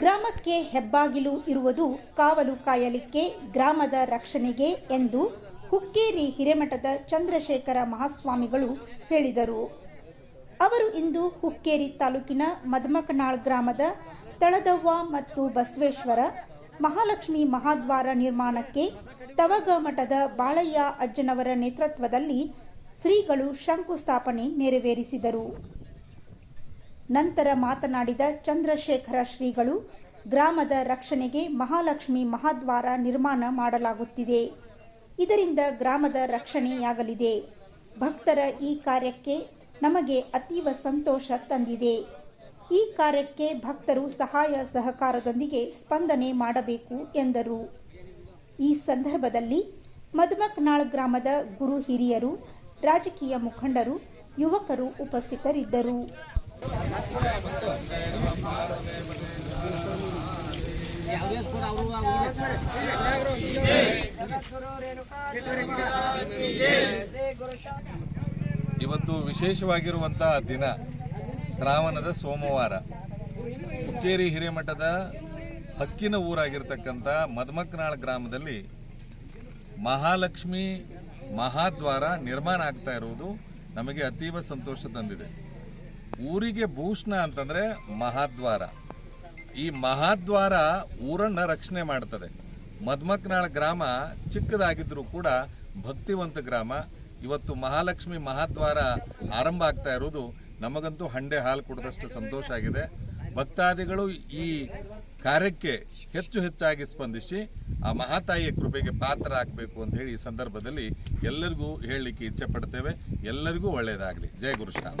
ಗ್ರಾಮಕ್ಕೆ ಹೆಬ್ಬಾಗಿಲು ಇರುವುದು ಕಾವಲು ಕಾಯಲಿಕ್ಕೆ, ಗ್ರಾಮದ ರಕ್ಷಣೆಗೆ ಎಂದು ಹುಕ್ಕೇರಿ ಹಿರೇಮಠದ ಚಂದ್ರಶೇಖರ ಮಹಾಸ್ವಾಮಿಗಳು ಹೇಳಿದರು. ಅವರು ಇಂದು ಹುಕ್ಕೇರಿ ತಾಲೂಕಿನ ಮದ್ಮಕನಾಳ್ ಗ್ರಾಮದ ತಳದವ್ವ ಮತ್ತು ಬಸವೇಶ್ವರ ಮಹಾಲಕ್ಷ್ಮಿ ಮಹಾದ್ವಾರ ನಿರ್ಮಾಣಕ್ಕೆ ತವಗ ಮಠದ ಬಾಳಯ್ಯ ಅಜ್ಜನವರ ನೇತೃತ್ವದಲ್ಲಿ ಶ್ರೀಗಳು ಶಂಕುಸ್ಥಾಪನೆ ನೆರವೇರಿಸಿದರು. ನಂತರ ಮಾತನಾಡಿದ ಚಂದ್ರಶೇಖರ ಶ್ರೀಗಳು, ಗ್ರಾಮದ ರಕ್ಷಣೆಗೆ ಮಹಾಲಕ್ಷ್ಮಿ ಮಹಾದ್ವಾರ ನಿರ್ಮಾಣ ಮಾಡಲಾಗುತ್ತಿದೆ. ಇದರಿಂದ ಗ್ರಾಮದ ರಕ್ಷಣೆಯಾಗಲಿದೆ. ಭಕ್ತರ ಈ ಕಾರ್ಯಕ್ಕೆ ನಮಗೆ ಅತೀವ ಸಂತೋಷ ತಂದಿದೆ. ಈ ಕಾರ್ಯಕ್ಕೆ ಭಕ್ತರು ಸಹಾಯ ಸಹಕಾರದೊಂದಿಗೆ ಸ್ಪಂದನೆ ಮಾಡಬೇಕು ಎಂದರು. ಈ ಸಂದರ್ಭದಲ್ಲಿ ಮದುಮಕ್ನಾಳ್ ಗ್ರಾಮದ ಗುರು ಹಿರಿಯರು, ರಾಜಕೀಯ ಮುಖಂಡರು, ಯುವಕರು ಉಪಸ್ಥಿತರಿದ್ದರು. ಇವತ್ತು ವಿಶೇಷವಾಗಿರುವಂತಹ ದಿನ ಶ್ರಾವಣದ ಸೋಮವಾರ. ಹುಕ್ಕೇರಿ ಹಿರೇಮಠದ ಹಕ್ಕಿನ ಊರಾಗಿರ್ತಕ್ಕಂಥ ಮದಮಕ್ನಾಳ್ ಗ್ರಾಮದಲ್ಲಿ ಮಹಾಲಕ್ಷ್ಮಿ ಮಹಾದ್ವಾರ ನಿರ್ಮಾಣ ಆಗ್ತಾ ಇರುವುದು ನಮಗೆ ಅತೀವ ಸಂತೋಷ ತಂದಿದೆ. ಊರಿಗೆ ಭೂಷಣ ಅಂತಂದ್ರೆ ಮಹಾದ್ವಾರ. ಈ ಮಹಾದ್ವಾರ ಊರನ್ನ ರಕ್ಷಣೆ ಮಾಡ್ತದೆ. ಮದ್ಮಕ್ನಾಳ ಗ್ರಾಮ ಚಿಕ್ಕದಾಗಿದ್ದರೂ ಕೂಡ ಭಕ್ತಿವಂತ ಗ್ರಾಮ. ಇವತ್ತು ಮಹಾಲಕ್ಷ್ಮಿ ಮಹಾದ್ವಾರ ಆರಂಭ ಆಗ್ತಾ ಇರೋದು ನಮಗಂತೂ ಹಂಡೆ ಹಾಲು ಕುಡಿದಷ್ಟು ಸಂತೋಷ ಆಗಿದೆ. ಭಕ್ತಾದಿಗಳು ಈ ಕಾರ್ಯಕ್ಕೆ ಹೆಚ್ಚು ಹೆಚ್ಚಾಗಿ ಸ್ಪಂದಿಸಿ ಆ ಮಹಾತಾಯಿಯ ಕೃಪೆಗೆ ಪಾತ್ರ ಆಗಬೇಕು ಅಂತ ಹೇಳಿ ಈ ಸಂದರ್ಭದಲ್ಲಿ ಎಲ್ಲರಿಗೂ ಹೇಳಲಿಕ್ಕೆ ಇಚ್ಛೆ ಪಡ್ತೇವೆ. ಎಲ್ಲರಿಗೂ ಒಳ್ಳೆಯದಾಗಲಿ ಜಯ ಗುರುಶ್ರಾಮ್